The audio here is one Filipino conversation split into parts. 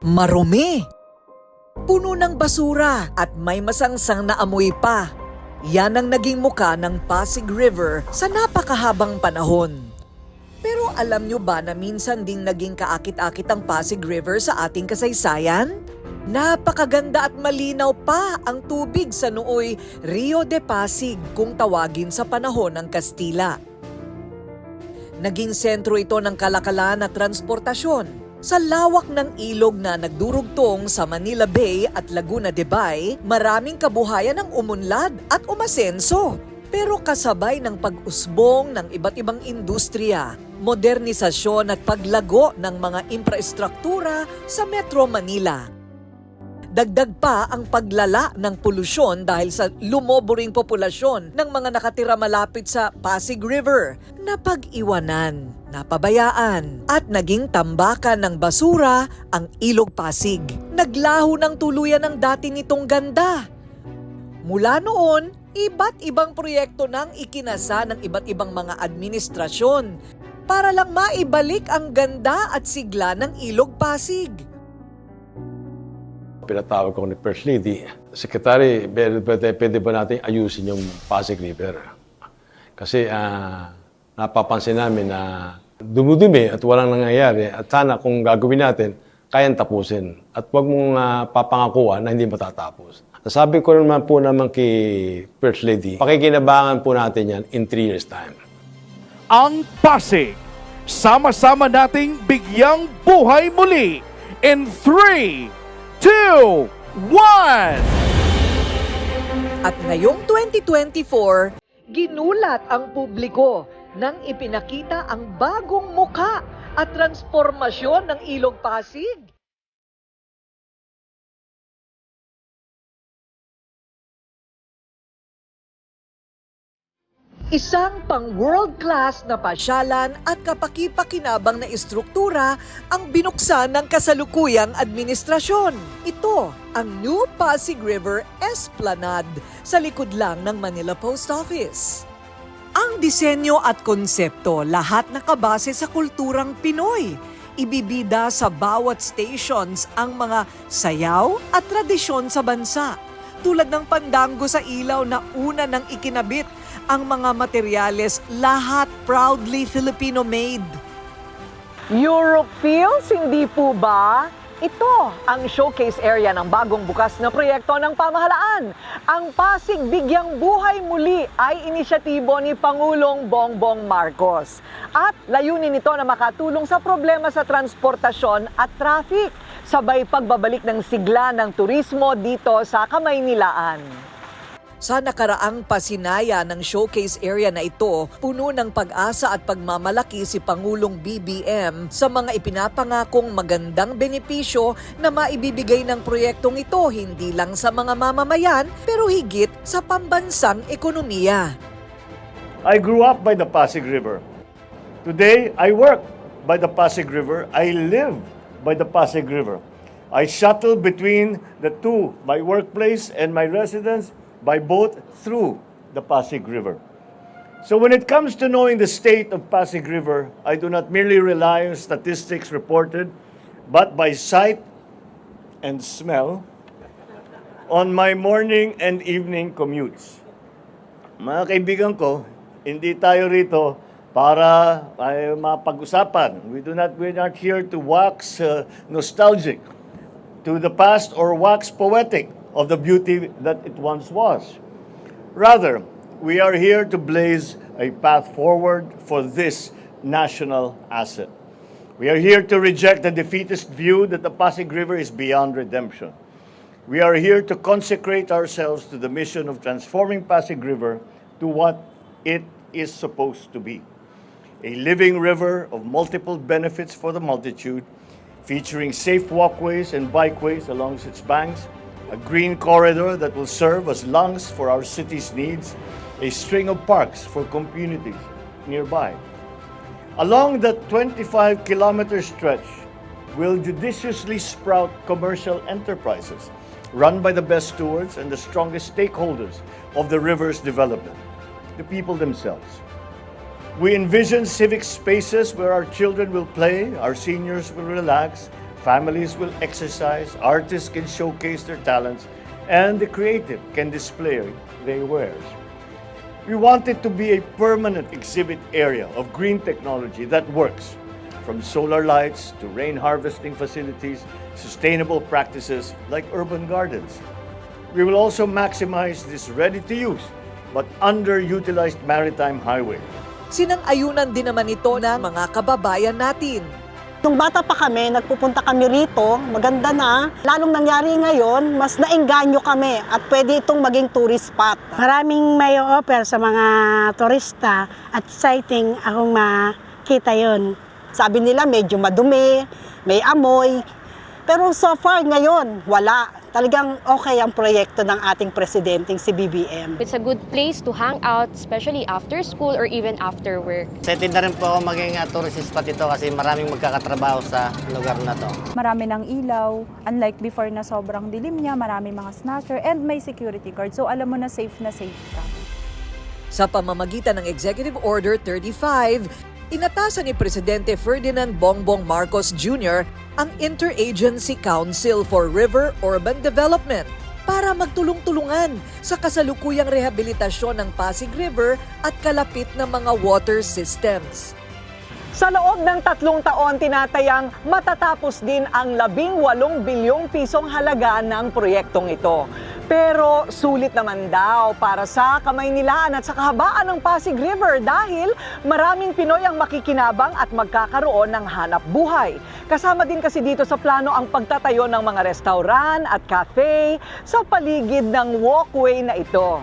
Marumi. Puno ng basura at may masangsang na amoy pa. Yan ang naging muka ng Pasig River sa napakahabang panahon. Pero alam nyo ba na minsan ding naging kaakit-akit ang Pasig River sa ating kasaysayan? Napakaganda at malinaw pa ang tubig sa nooy Rio de Pasig kung tawagin sa panahon ng Kastila. Naging sentro ito ng kalakalan at transportasyon. Sa lawak ng ilog na nagdurugtong sa Manila Bay at Laguna de Bay, maraming kabuhayan ang umunlad at umasenso. Pero kasabay ng pag-usbong ng iba't ibang industriya, modernisasyon at paglago ng mga infrastruktura sa Metro Manila. Dagdag pa ang paglala ng polusyon dahil sa lumoboring populasyon ng mga nakatira malapit sa Pasig River na pag-iwanan, napabayaan at naging tambakan ng basura ang Ilog Pasig. Naglaho ng tuluyan ang dati nitong ganda. Mula noon, iba't ibang proyekto nang ikinasa ng iba't ibang mga administrasyon para lang maibalik ang ganda at sigla ng Ilog Pasig. Pinatawag ko ni First Lady, Secretary, pwede, pwede, ba natin ayusin yung Pasig River? Kasi ah, napapansin namin na dumudumi at walang nangyayari at sana kung gagawin natin, kayang tapusin. At huwag mong ah, papangakuan na hindi matatapos. Sabi ko naman po naman kay First Lady, pakikinabangan po natin yan in three years' time. ang Pasig. Sama-sama nating bigyang buhay muli in 3, 2, 1! At ngayong 2024, ginulat ang publiko nang ipinakita ang bagong muka at transformasyon ng Ilog Pasig. Isang pang world-class na pasyalan at kapaki-pakinabang na istruktura ang binuksan ng kasalukuyang administrasyon. Ito ang New Pasig River Esplanade sa likod lang ng Manila Post Office. Ang disenyo at konsepto lahat nakabase sa kulturang Pinoy. Ibibida sa bawat stations ang mga sayaw at tradisyon sa bansa. Tulad ng pandango sa ilaw na una nang ikinabit ang mga materyales lahat proudly Filipino-made. Europe feels, hindi po ba? Ito ang showcase area ng bagong bukas na proyekto ng pamahalaan. Ang Pasig Bigyang Buhay Muli ay inisyatibo ni Pangulong Bongbong Marcos. At layunin nito na makatulong sa problema sa transportasyon at traffic, sabay pagbabalik ng sigla ng turismo dito sa Kamaynilaan. Sa nakaraang pasinaya ng showcase area na ito, puno ng pag-asa at pagmamalaki si Pangulong BBM sa mga ipinapangakong magandang benepisyo na maibibigay ng proyektong ito hindi lang sa mga mamamayan pero higit sa pambansang ekonomiya. I grew up by the Pasig River. Today, I work by the Pasig River. I live by the Pasig River. I shuttle between the two, my workplace and my residence, by boat through the Pasig River. So when it comes to knowing the state of Pasig River, I do not merely rely on statistics reported, but by sight and smell on my morning and evening commutes. Mga kaibigan ko, hindi tayo rito para ay mapag-usapan. We do not we're not here to wax uh, nostalgic to the past or wax poetic of the beauty that it once was. Rather, we are here to blaze a path forward for this national asset. We are here to reject the defeatist view that the Pasig River is beyond redemption. We are here to consecrate ourselves to the mission of transforming Pasig River to what it is supposed to be a living river of multiple benefits for the multitude, featuring safe walkways and bikeways along its banks, a green corridor that will serve as lungs for our city's needs, a string of parks for communities nearby. Along that 25 kilometer stretch will judiciously sprout commercial enterprises run by the best stewards and the strongest stakeholders of the river's development, the people themselves. We envision civic spaces where our children will play, our seniors will relax, Families will exercise, artists can showcase their talents, and the creative can display their wares. We want it to be a permanent exhibit area of green technology that works, from solar lights to rain harvesting facilities, sustainable practices like urban gardens. We will also maximize this ready-to-use but underutilized maritime highway. Sinang-ayunan din naman ito ng mga kababayan natin. Nung bata pa kami, nagpupunta kami rito, maganda na. Lalong nangyari ngayon, mas naengganyo kami at pwede itong maging tourist spot. Maraming may offer sa mga turista at sighting akong makita yon. Sabi nila medyo madumi, may amoy. Pero so far ngayon, wala. Talagang okay ang proyekto ng ating presidenteng si BBM. It's a good place to hang out, especially after school or even after work. Excited na rin po ako maging uh, tourist spot ito kasi maraming magkakatrabaho sa lugar na to. marami ng ilaw. Unlike before na sobrang dilim niya, marami mga snatcher and may security guard. So alam mo na safe na safe ka. Sa pamamagitan ng Executive Order 35, inatasan ni Presidente Ferdinand Bongbong Marcos Jr. ang Interagency Council for River Urban Development para magtulong-tulungan sa kasalukuyang rehabilitasyon ng Pasig River at kalapit na mga water systems. Sa loob ng tatlong taon, tinatayang matatapos din ang labing walong bilyong pisong halaga ng proyektong ito. Pero sulit naman daw para sa Kamaynilaan at sa kahabaan ng Pasig River dahil maraming Pinoy ang makikinabang at magkakaroon ng hanap buhay. Kasama din kasi dito sa plano ang pagtatayo ng mga restaurant at cafe sa paligid ng walkway na ito.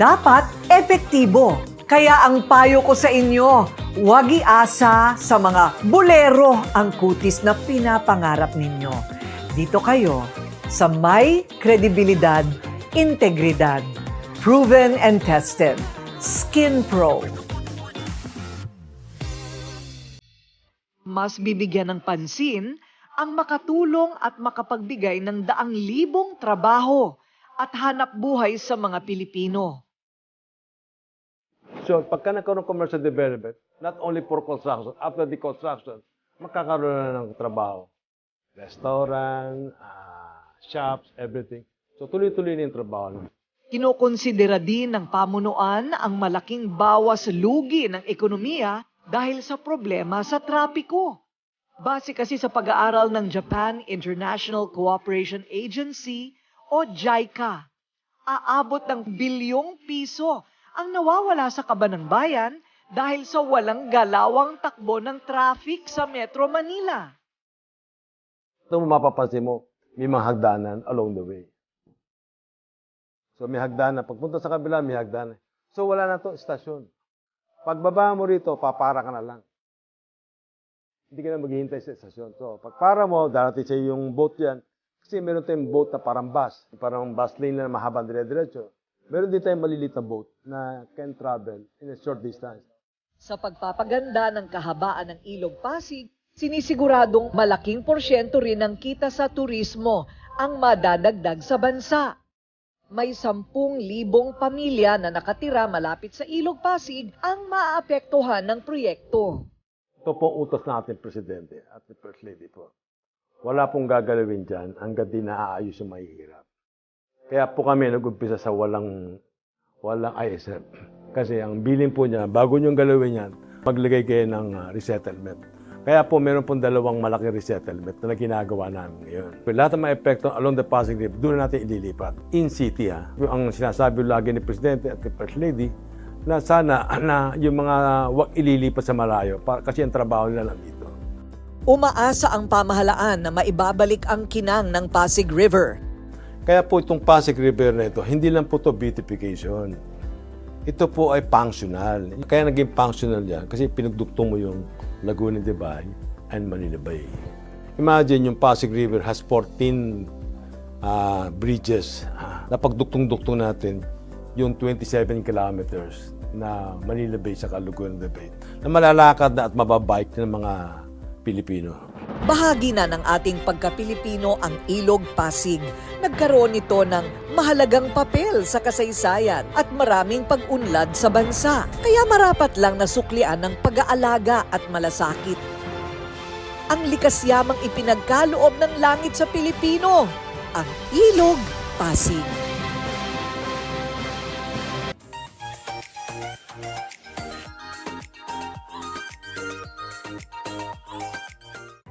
dapat epektibo. Kaya ang payo ko sa inyo, huwag iasa sa mga bulero ang kutis na pinapangarap ninyo. Dito kayo sa may kredibilidad, integridad, proven and tested, Skin Pro. Mas bibigyan ng pansin ang makatulong at makapagbigay ng daang libong trabaho at hanap buhay sa mga Pilipino. So, pagka nagkaroon ng commercial development, not only for construction, after the construction, magkakaroon na ng trabaho. Restaurant, ah, shops, everything. So, tuloy-tuloy na yung trabaho. Kinokonsidera din ng pamunuan ang malaking bawas lugi ng ekonomiya dahil sa problema sa trapiko. Base kasi sa pag-aaral ng Japan International Cooperation Agency o JICA, aabot ng bilyong piso ang nawawala sa kaban ng bayan dahil sa walang galawang takbo ng traffic sa Metro Manila. Ito mapapansin mo, may mga hagdanan along the way. So may hagdanan. Pagpunta sa kabila, may hagdanan. So wala na to istasyon. Pagbaba mo rito, papara ka na lang. Hindi ka na maghihintay sa istasyon. So pagpara mo, darating sa yung boat yan. Kasi meron tayong boat na parang bus. Parang bus lane na mahaba dire-diretso. Meron din tayong malilit na boat na can travel in a short distance. Sa pagpapaganda ng kahabaan ng Ilog Pasig, sinisiguradong malaking porsyento rin ng kita sa turismo ang madadagdag sa bansa. May 10,000 pamilya na nakatira malapit sa Ilog Pasig ang maaapektuhan ng proyekto. Ito po utos natin, Presidente at the First Lady po. Wala pong gagalawin dyan hanggang di naaayos yung mahihirap. Kaya po kami nag-umpisa sa walang, walang ISF. Kasi ang billing po niya, bago niyong galawin yan, maglagay kayo ng ah, resettlement. Kaya po meron pong dalawang malaking resettlement na ginagawa namin ngayon. Lahat ng mga epekto along the Pasig River, doon natin ililipat. In city ha. Ang sinasabi lagi ni Presidente at the First Lady, na sana na yung mga wag ililipat sa malayo para, kasi ang trabaho nila nandito. Umaasa ang pamahalaan na maibabalik ang kinang ng Pasig River. Kaya po itong Pasig River na ito, hindi lang po ito beautification. Ito po ay functional. Kaya naging functional yan kasi pinagduktong mo yung Laguna de Bay and Manila Bay. Imagine yung Pasig River has 14 ah, bridges. Napagduktong-duktong natin yung 27 kilometers na Manila Bay sa Caluguan Bay na malalakad na at mababike ng mga Pilipino. Bahagi na ng ating pagka-Pilipino ang Ilog Pasig. Nagkaroon ito ng mahalagang papel sa kasaysayan at maraming pag-unlad sa bansa. Kaya marapat lang nasuklian ng pag-aalaga at malasakit. Ang likas yamang ipinagkaloob ng langit sa Pilipino, ang Ilog Pasig.